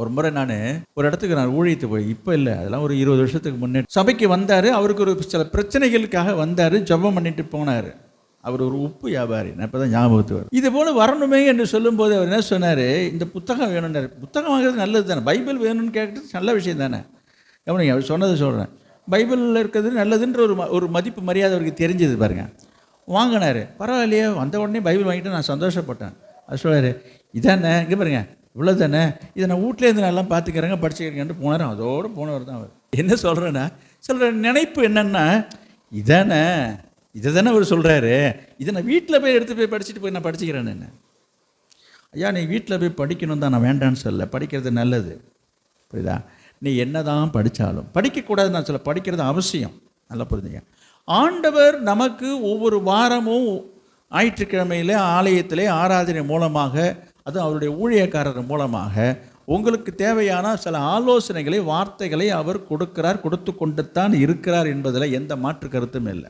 ஒரு முறை நான் ஒரு இடத்துக்கு நான் ஊழியத்து போய் இப்போ இல்லை அதெல்லாம் ஒரு இருபது வருஷத்துக்கு முன்னே. சபைக்கு வந்தார் அவருக்கு ஒரு சில பிரச்சனைகளுக்காக வந்தார் ஜெபம் பண்ணிட்டு போனார். அவர் ஒரு உப்பு வியாபாரி நான் இப்போ தான் ஞாபகத்துவார் இது போல் வரணுமே என்று சொல்லும்போது அவர் என்ன சொன்னார் இந்த புத்தகம் வேணும்னாரு. புத்தகம் வாங்குறது நல்லது தானே பைபிள் வேணும்னு கேட்குறது நல்ல விஷயம் தானே. கவனிங்க அவர் சொன்னதை சொல்கிறேன் பைபிளில் இருக்கிறது நல்லதுன்ற ஒரு ம- ஒரு மதிப்பு மரியாதை அவருக்கு தெரிஞ்சது பாருங்க. வாங்கினார். பரவாயில்லையே வந்த உடனே பைபிள் வாங்கிட்டு நான் சந்தோஷப்பட்டேன். அது சொல்கிறார் இதானே இங்கே பாருங்கள் இவ்வளோ தானே இதை நான் வீட்லேருந்து எல்லாம் பார்த்துக்கிறேங்க படிச்சுக்கிறேங்கன்ட்டு போனார். அதோடு போனவர் தான் அவர். என்ன சொல்கிறேன்னா சொல்கிற நினைப்பு என்னென்னா இதானே இதை தானே அவர் சொல்கிறாரு இதை நான் வீட்டில் போய் எடுத்து போய் படிச்சுட்டு போய் நான் படிச்சுக்கிறேன்னு என்ன? ஐயா நீ வீட்டில் போய் படிக்கணும் தான் நான் வேண்டான்னு சொல்ல. படிக்கிறது நல்லது. புரியுதா? நீ என்னதான் படித்தாலும் படிக்கக்கூடாதுன்னு நான் சொல்ல படிக்கிறது அவசியம். நல்லா புரிஞ்சுங்க. ஆண்டவர் நமக்கு ஒவ்வொரு வாரமும் ஞாயிற்றுக்கிழமையிலே ஆலயத்திலே ஆராதனை மூலமாக அதுவும் அவருடைய ஊழியக்காரர் மூலமாக உங்களுக்கு தேவையான சில ஆலோசனைகளை வார்த்தைகளை அவர் கொடுக்கிறார் கொடுத்து கொண்டு தான் இருக்கிறார் என்பதில் எந்த மாற்று கருத்தும் இல்லை.